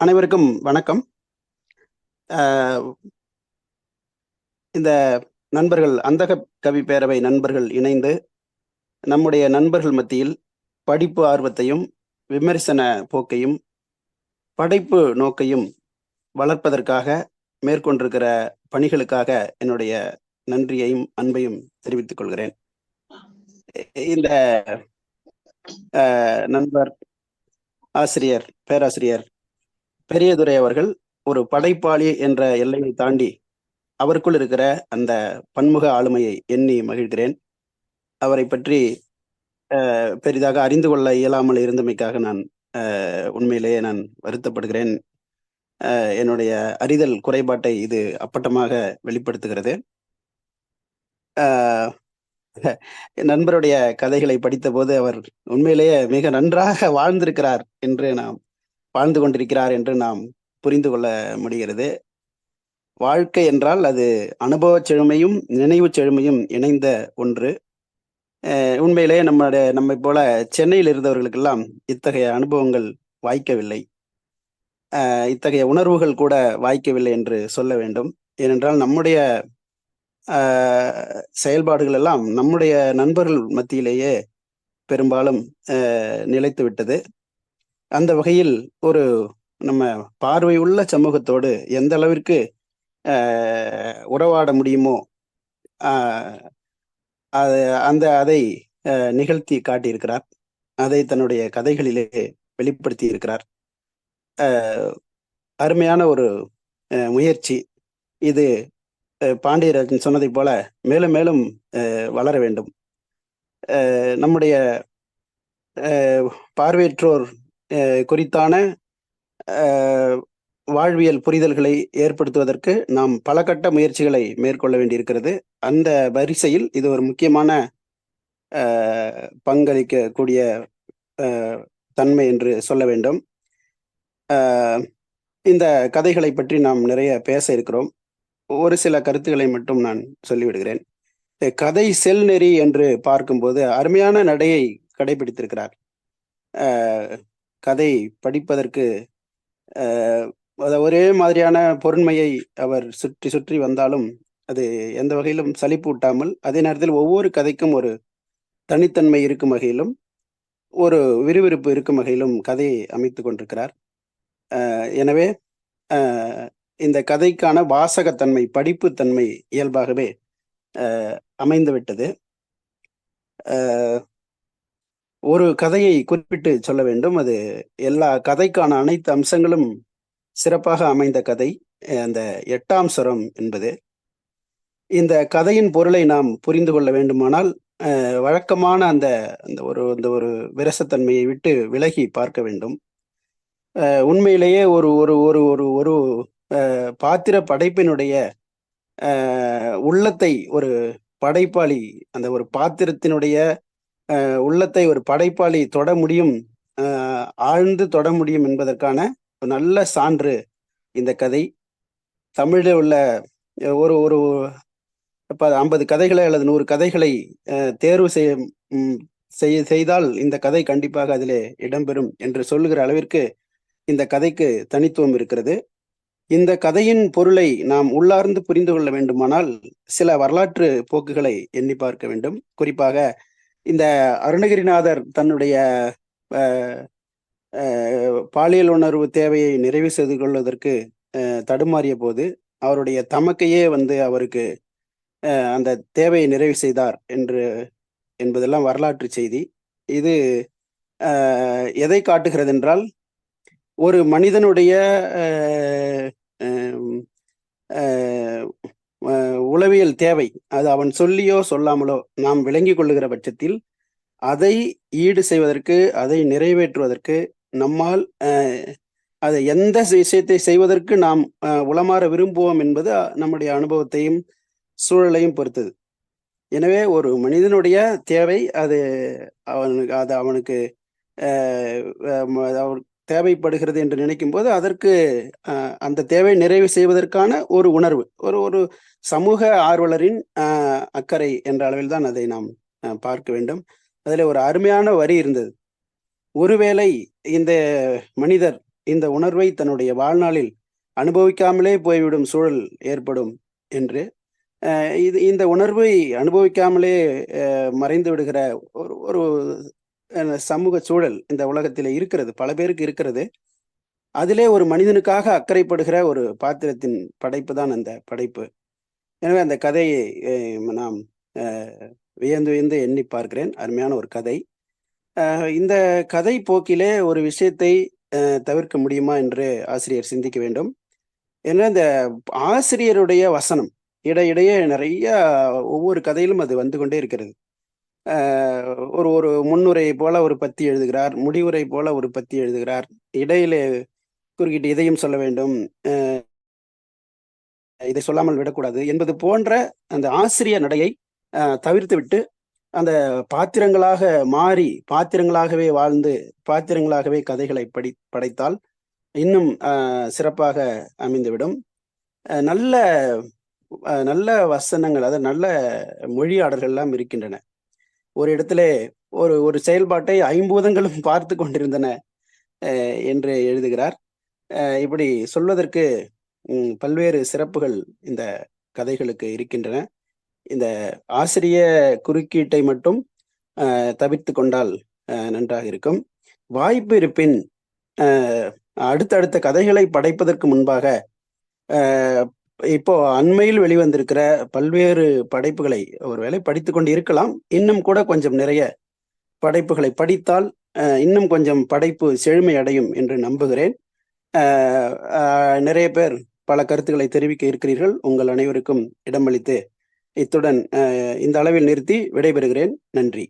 அனைவருக்கும் வணக்கம். இந்த நண்பர்கள் அந்தக கவி பேரவை நண்பர்கள் இணைந்து நம்முடைய நண்பர்கள் மத்தியில் படிப்பு ஆர்வத்தையும் விமர்சன போக்கையும் படைப்பு நோக்கையும் வளர்ப்பதற்காக மேற்கொண்டிருக்கிற பணிகளுக்காக என்னுடைய நன்றியையும் அன்பையும் தெரிவித்துக் கொள்கிறேன். இந்த நண்பர் ஆசிரியர் பேராசிரியர் பெரியதுரை அவர்கள் ஒரு படைப்பாளி என்ற எல்லையை தாண்டி அவருக்குள் இருக்கிற அந்த பன்முக ஆளுமையை எண்ணி மகிழ்கிறேன். அவரை பற்றி அஹ், பெரிதாக அறிந்து கொள்ள இயலாமல் இருந்தமைக்காக நான் அஹ், உண்மையிலேயே நான் வருத்தப்படுகிறேன். அஹ், என்னுடைய அறிதல் குறைபாட்டை இது அப்பட்டமாக வெளிப்படுத்துகிறது. என் நண்பருடைய கதைகளை படித்தபோது அவர் உண்மையிலேயே மிக நன்றாக வாழ்ந்திருக்கிறார் என்று நாம் வாழ்ந்து கொண்டிருக்கிறார் என்று நாம் புரிந்து கொள்ள முடிகிறது. வாழ்க்கை என்றால் அது அனுபவச் செழுமையும் நினைவு செழுமையும் இணைந்த ஒன்று. உண்மையிலேயே நம்முடைய நம்மை போல சென்னையில் இருந்தவர்களுக்கெல்லாம் இத்தகைய அனுபவங்கள் வாய்க்கவில்லை. இத்தகைய உணர்வுகள் கூட வாய்க்கவில்லை என்று சொல்ல வேண்டும். ஏனென்றால் நம்முடைய செயல்பாடுகள் எல்லாம் நம்முடைய நண்பர்கள் மத்தியிலேயே பெரும்பாலும் நிலைத்து விட்டது. அந்த வகையில் ஒரு நம்ம பார்வை உள்ள சமூகத்தோடு எந்த அளவிற்கு உறவாட முடியுமோ அது அந்த அதை நிகழ்த்தி காட்டியிருக்கிறார். அதை தன்னுடைய கதைகளிலே வெளிப்படுத்தி இருக்கிறார் அருமையான ஒரு முயற்சி. இது பாண்டியராஜன் சொன்னதைப் போல மேலும் மேலும் வளர வேண்டும். நம்முடைய பார்வையற்றோர் குறித்தான வாழ்வியல் புரிதல்களை ஏற்படுத்துவதற்கு நாம் பல கட்ட முயற்சிகளை மேற்கொள்ள வேண்டியிருக்கிறது. அந்த வரிசையில் இது ஒரு முக்கியமான பங்களிக்கக்கூடிய தன்மை என்று சொல்ல வேண்டும். இந்த கதைகளை பற்றி நாம் நிறைய பேச இருக்கிறோம். ஒரு சில கருத்துக்களை மட்டும் நான் சொல்லிவிடுகிறேன். கதை செல் நெறி என்று பார்க்கும்போது அருமையான நடையை கடைபிடித்திருக்கிறார். கதை படிப்பதற்கு ஒரே மாதிரியான பொருண்மையை அவர் சுற்றி சுற்றி வந்தாலும் அது எந்த வகையிலும் சலிப்பூட்டாமல் அதே நேரத்தில் ஒவ்வொரு கதைக்கும் ஒரு தனித்தன்மை இருக்கும் வகையிலும் ஒரு விறுவிறுப்பு இருக்கும் வகையிலும் கதையை அமைத்து கொண்டிருக்கிறார். எனவே இந்த கதைக்கான வாசகத்தன்மை படிப்புத்தன்மை இயல்பாகவே அமைந்துவிட்டது. ஒரு கதையை குறிப்பிட்டு சொல்ல வேண்டும். அது எல்லா கதைக்கான அனைத்து அம்சங்களும் சிறப்பாக அமைந்த கதை. அந்த எட்டாம் சுரம் என்பது. இந்த கதையின் பொருளை நாம் புரிந்து கொள்ள வேண்டுமானால் வழக்கமான அந்த அந்த ஒரு அந்த ஒரு விரசத்தன்மையை விட்டு விலகி பார்க்க வேண்டும். உண்மையிலேயே ஒரு ஒரு ஒரு ஒரு ஒரு பாத்திர படைப்பினுடைய உள்ளத்தை ஒரு படைப்பாளி அந்த ஒரு பாத்திரத்தினுடைய உள்ளத்தை ஒரு படைப்பாளி தொட முடியும் ஆழ்ந்து தொட முடியும் என்பதற்கான ஒரு நல்ல சான்று இந்த கதை. தமிழில் உள்ள ஒரு ஒரு இப்போ ஐம்பது கதைகளை அல்லது நூறு கதைகளை தேர்வு செய்ய செய்- செய்தால் இந்த கதை கண்டிப்பாக அதிலே இடம்பெறும் என்று சொல்லுகிற அளவிற்கு இந்த கதைக்கு தனித்துவம் இருக்கிறது. இந்த கதையின் பொருளை நாம் உள்ளார்ந்து புரிந்து கொள்ள வேண்டுமானால் சில வரலாற்று போக்குகளை எண்ணி பார்க்க வேண்டும். குறிப்பாக இந்த அருணகிரிநாதர் தன்னுடைய பாலியல் உணர்வு தேவையை நிறைவு செய்து கொள்வதற்கு தடுமாறிய போது அவருடைய தமக்கையே வந்து அவருக்கு அந்த தேவையை நிறைவு செய்தார் என்று என்பதெல்லாம் வரலாற்று செய்தி. இது எதை காட்டுகிறது என்றால் ஒரு மனிதனுடைய உளவியல் தேவை. அது அவன் சொல்லியோ சொல்லாமலோ நாம் விளங்கி கொள்ளுகிற பட்சத்தில் அதை ஈடு செய்வதற்கு அதை நிறைவேற்றுவதற்கு நம்மால் அதை எந்த விஷயத்தை செய்வதற்கு நாம் உளமாற விரும்புவோம் என்பது நம்முடைய அனுபவத்தையும் சூழலையும் பொறுத்தது. எனவே ஒரு மனிதனுடைய தேவை அது அவனுக்கு அது அவனுக்கு தேவைப்படுகிறது என்று நினைக்கும் போது அதற்கு அந்த தேவை நிறைவு செய்வதற்கான ஒரு உணர்வு ஒரு ஒரு சமூக ஆர்வலரின் அக்கறை என்ற அளவில் தான் அதை நாம் பார்க்க வேண்டும். அதில் ஒரு அருமையான வரி இருந்தது. ஒருவேளை இந்த மனிதர் இந்த உணர்வை தன்னுடைய வாழ்நாளில் அனுபவிக்காமலே போய்விடும் சூழல் ஏற்படும் என்று இது இந்த உணர்வை அனுபவிக்காமலே மறைந்து விடுகிற ஒரு ஒரு சமூக சூழல் இந்த உலகத்தில் இருக்கிறது. பல பேருக்கு இருக்கிறது. அதிலே ஒரு மனிதனுக்காக அக்கறைப்படுகிற ஒரு பாத்திரத்தின் படைப்பு தான் அந்த படைப்பு. எனவே அந்த கதையை நாம் வியந்து வியந்து எண்ணி பார்க்கிறேன். அருமையான ஒரு கதை. இந்த கதை போக்கிலே ஒரு விஷயத்தை தவிர்க்க முடியுமா என்று ஆசிரியர் சிந்திக்க வேண்டும். ஏன்னா இந்த ஆசிரியருடைய வசனம் இடையிடையே நிறைய ஒவ்வொரு கதையிலும் அது வந்து கொண்டே இருக்கிறது. ஒரு ஒரு முன்னுரை போல ஒரு பத்தி எழுதுகிறார் முடிவுரை போல ஒரு பத்தி எழுதுகிறார். இடையிலே குறுக்கிட்டு இதையும் சொல்ல வேண்டும். இதை சொல்லாமல் விடக்கூடாது. என்பது போன்ற அந்த ஆசிரிய நடையை தவிர்த்து விட்டு அந்த பாத்திரங்களாக மாறி பாத்திரங்களாகவே வாழ்ந்து பாத்திரங்களாகவே கதைகளை படி படைத்தால் இன்னும் சிறப்பாக அமைந்துவிடும். நல்ல நல்ல வசனங்கள் அதாவது நல்ல மொழியாடல்கள்லாம் இருக்கின்றன. ஒரு இடத்துல ஒரு ஒரு செயல்பாட்டை ஐம்பூதங்களும் பார்த்து கொண்டிருந்தன என்று எழுதுகிறார். இப்படி சொல்வதற்கு பல்வேறு சிறப்புகள் இந்த கதைகளுக்கு இருக்கின்றன. இந்த ஆசிரிய குறுக்கீட்டை மட்டும் தவிர்த்து கொண்டால் நன்றாக இருக்கும். வாய்ப்பு இருப்பின் அடுத்தடுத்த கதைகளை படைப்பதற்கு முன்பாக இப்போ அண்மையில் வெளிவந்திருக்கிற பல்வேறு படைப்புகளை ஒருவேளை படித்து கொண்டு இருக்கலாம் இன்னும் கூட கொஞ்சம் நிறைய படைப்புகளை படித்தால் இன்னும் கொஞ்சம் படைப்பு செழுமை அடையும் என்று நம்புகிறேன். நிறைய பேர் பல கருத்துக்களை தெரிவிக்க இருக்கிறீர்கள். உங்கள் அனைவருக்கும் இடமளித்து இத்துடன் இந்த அளவில் நிறுத்தி விடைபெறுகிறேன். நன்றி.